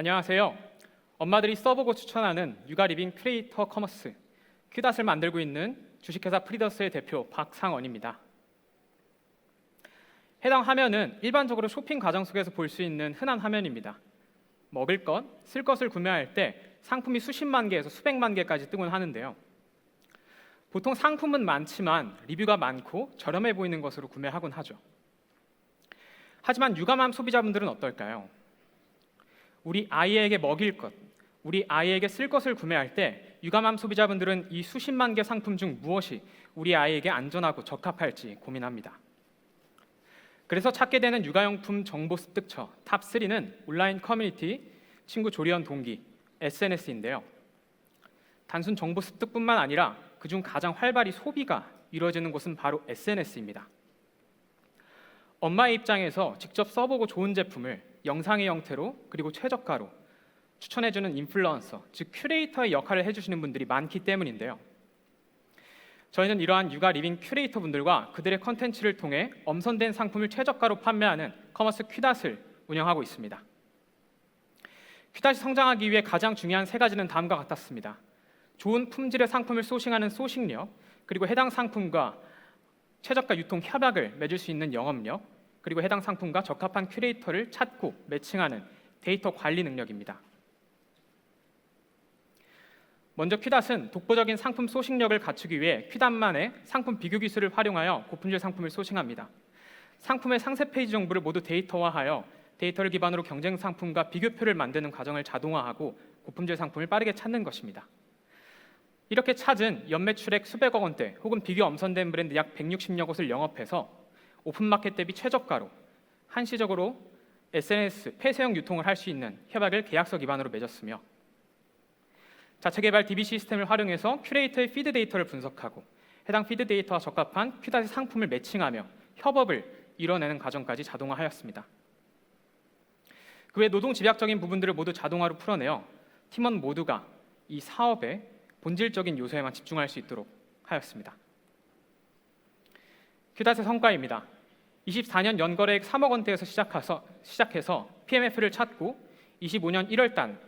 안녕하세요. 엄마들이 써보고 추천하는 육아 리빙 크리에이터 커머스 큐닷을 만들고 있는 주식회사 프리더스의 대표 박상원입니다. 해당 화면은 일반적으로 쇼핑 과정 속에서 볼 수 있는 흔한 화면입니다. 먹을 것, 쓸 것을 구매할 때 상품이 수십만 개에서 수백만 개까지 뜨곤 하는데요. 보통 상품은 많지만 리뷰가 많고 저렴해 보이는 것으로 구매하곤 하죠. 하지만 유감함 소비자분들은 어떨까요? 우리 아이에게 먹일 것, 우리 아이에게 쓸 것을 구매할 때 유감함 소비자분들은 이 수십만 개 상품 중 무엇이 우리 아이에게 안전하고 적합할지 고민합니다. 그래서 찾게 되는 육아용품 정보 습득처 탑 3는 온라인 커뮤니티, 친구 조리원 동기, SNS인데요. 단순 정보 습득뿐만 아니라 그중 가장 활발히 소비가 이루어지는 곳은 바로 SNS입니다. 엄마의 입장에서 직접 써보고 좋은 제품을 영상의 형태로 그리고 최저가로 추천해주는 인플루언서, 즉 큐레이터의 역할을 해주시는 분들이 많기 때문인데요. 저희는 이러한 육아 리빙 큐레이터 분들과 그들의 컨텐츠를 통해 엄선된 상품을 최저가로 판매하는 커머스 큐닷을 운영하고 있습니다. 큐닷이 성장하기 위해 가장 중요한 세 가지는 다음과 같았습니다. 좋은 품질의 상품을 소싱하는 소싱력, 그리고 해당 상품과 최저가 유통 협약을 맺을 수 있는 영업력, 그리고 해당 상품과 적합한 큐레이터를 찾고 매칭하는 데이터 관리 능력입니다. 먼저 큐닷은 독보적인 상품 소싱력을 갖추기 위해 큐닷만의 상품 비교 기술을 활용하여 고품질 상품을 소싱합니다. 상품의 상세 페이지 정보를 모두 데이터화하여 데이터를 기반으로 경쟁 상품과 비교표를 만드는 과정을 자동화하고 고품질 상품을 빠르게 찾는 것입니다. 이렇게 찾은 연매출액 수백억 원대 혹은 비교 엄선된 브랜드 약 160여 곳을 영업해서 오픈마켓 대비 최저가로 한시적으로 SNS 폐쇄형 유통을 할 수 있는 협약을 계약서 기반으로 맺었으며 자체 개발 DB 시스템을 활용해서 큐레이터의 피드 데이터를 분석하고 해당 피드 데이터와 적합한 큐닷의 상품을 매칭하며 협업을 이뤄내는 과정까지 자동화하였습니다. 그 외 노동 집약적인 부분들을 모두 자동화로 풀어내어 팀원 모두가 이 사업의 본질적인 요소에만 집중할 수 있도록 하였습니다. 큐닷의 성과입니다. 24년 연거래액 3억 원대에서 시작해서, 시작해서 PMF를 찾고 25년 1월 달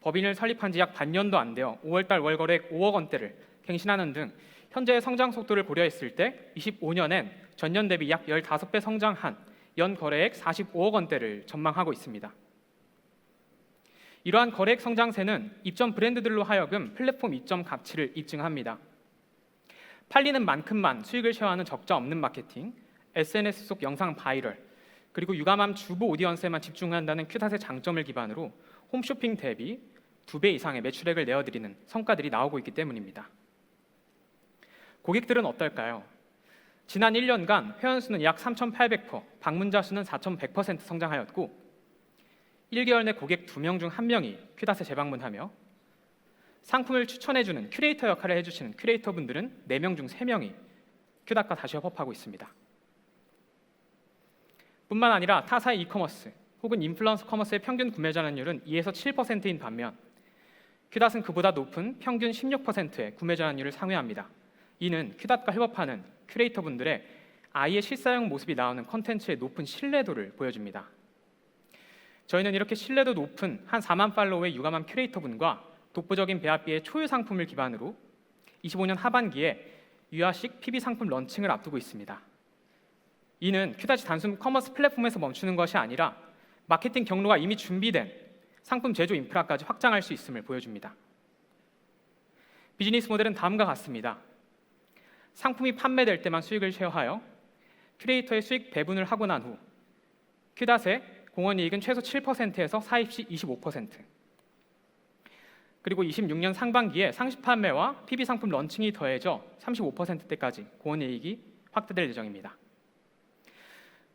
법인을 설립한 지 약 반년도 안 되어 5월 달 월거래액 5억 원대를 갱신하는 등 현재의 성장 속도를 고려했을 때 25년엔 전년 대비 약 15배 성장한 연 거래액 45억 원대를 전망하고 있습니다. 이러한 거래액 성장세는 입점 브랜드들로 하여금 플랫폼 입점 가치를 입증합니다. 팔리는 만큼만 수익을 쉐어하는 적자 없는 마케팅, SNS 속 영상 바이럴, 그리고 유감함 주부 오디언스에만 집중한다는 큐닷의 장점을 기반으로 홈쇼핑 대비 두 배 이상의 매출액을 내어드리는 성과들이 나오고 있기 때문입니다. 고객들은 어떨까요? 지난 1년간 회원 수는 약 3,800%, 방문자 수는 4,100% 성장하였고 1개월 내 고객 2명 중 1명이 큐닷에 재방문하며 상품을 추천해주는 큐레이터 역할을 해주시는 큐레이터 분들은 4명 중 3명이 큐닷과 다시 협업하고 있습니다. 뿐만 아니라 타사의 이커머스 혹은 인플루언서 커머스의 평균 구매 전환율은 2에서 7%인 반면 큐닷은 그보다 높은 평균 16%의 구매 전환율을 상회합니다. 이는 큐닷과 협업하는 큐레이터 분들의 아이의 실사용 모습이 나오는 컨텐츠의 높은 신뢰도를 보여줍니다. 저희는 이렇게 신뢰도 높은 한 4만 팔로우의 유감한 큐레이터 분과 독보적인 배합비의 초유 상품을 기반으로 25년 하반기에 유아식 PB 상품 런칭을 앞두고 있습니다. 이는 큐닷이 단순 커머스 플랫폼에서 멈추는 것이 아니라 마케팅 경로가 이미 준비된 상품 제조 인프라까지 확장할 수 있음을 보여줍니다. 비즈니스 모델은 다음과 같습니다. 상품이 판매될 때만 수익을 쉐어하여 큐레이터의 수익 배분을 하고 난 후 큐닷의 공원이익은 최소 7%에서 사입 시 25%. 그리고 26년 상반기에 상시 판매와 PB 상품 런칭이 더해져 35%대까지 공원이익이 확대될 예정입니다.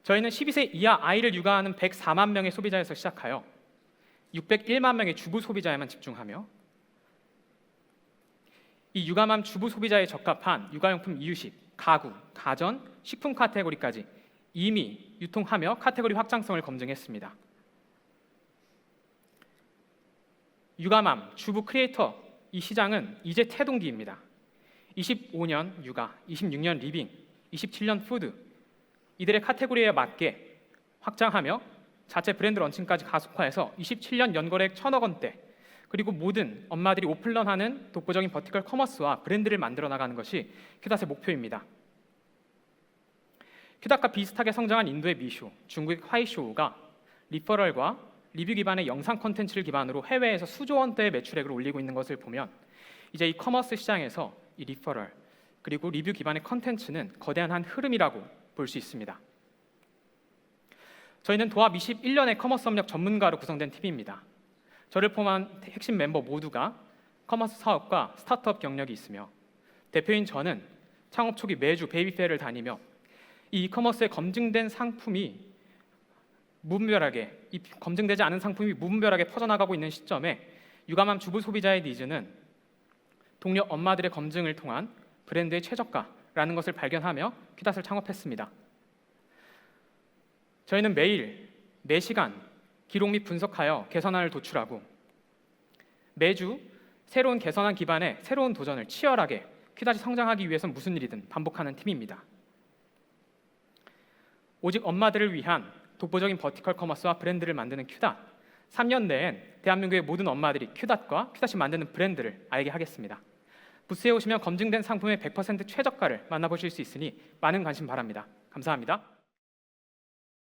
저희는 12세 이하 아이를 육아하는 104만 명의 소비자에서 시작하여 601만 명의 주부 소비자에만 집중하며 이 육아맘 주부 소비자에 적합한 육아용품 이유식, 가구, 가전, 식품 카테고리까지 이미 유통하며 카테고리 확장성을 검증했습니다. 육아맘, 주부 크리에이터 이 시장은 이제 태동기입니다. 25년 육아, 26년 리빙, 27년 푸드 이들의 카테고리에 맞게 확장하며 자체 브랜드 런칭까지 가속화해서 27년 연거래액 천억 원대 그리고 모든 엄마들이 오픈런하는 독보적인 버티컬 커머스와 브랜드를 만들어 나가는 것이 큐닷의 목표입니다. 큐닷과 비슷하게 성장한 인도의 미쇼, 중국의 화이쇼가 리퍼럴과 리뷰 기반의 영상 콘텐츠를 기반으로 해외에서 수조 원대의 매출액을 올리고 있는 것을 보면 이제 이 커머스 시장에서 이 리퍼럴 그리고 리뷰 기반의 컨텐츠는 거대한 한 흐름이라고 볼 수 있습니다. 저희는 도합 21년의 커머스 협력 전문가로 구성된 팀입니다. 저를 포함한 핵심 멤버 모두가 커머스 사업과 스타트업 경력이 있으며 대표인 저는 창업 초기 매주 베이비페어를 다니며 이 이커머스에 검증된 상품이 무분별하게 이 검증되지 않은 상품이 무분별하게 퍼져나가고 있는 시점에 유감한 주부 소비자의 니즈는 동료 엄마들의 검증을 통한 브랜드의 최저가라는 것을 발견하며 퀴닷을 창업했습니다. 저희는 매일 4시간 기록 및 분석하여 개선안을 도출하고 매주 새로운 개선안 기반의 새로운 도전을 치열하게 퀴닷이 성장하기 위해선 무슨 일이든 반복하는 팀입니다. 오직 엄마들을 위한 독보적인 버티컬 커머스와 브랜드를 만드는 큐닷. 3년 내엔 대한민국의 모든 엄마들이 큐닷과 큐닷이 만드는 브랜드를 알게 하겠습니다. 부스에 오시면 검증된 상품의 100% 최저가를 만나보실 수 있으니 많은 관심 바랍니다. 감사합니다.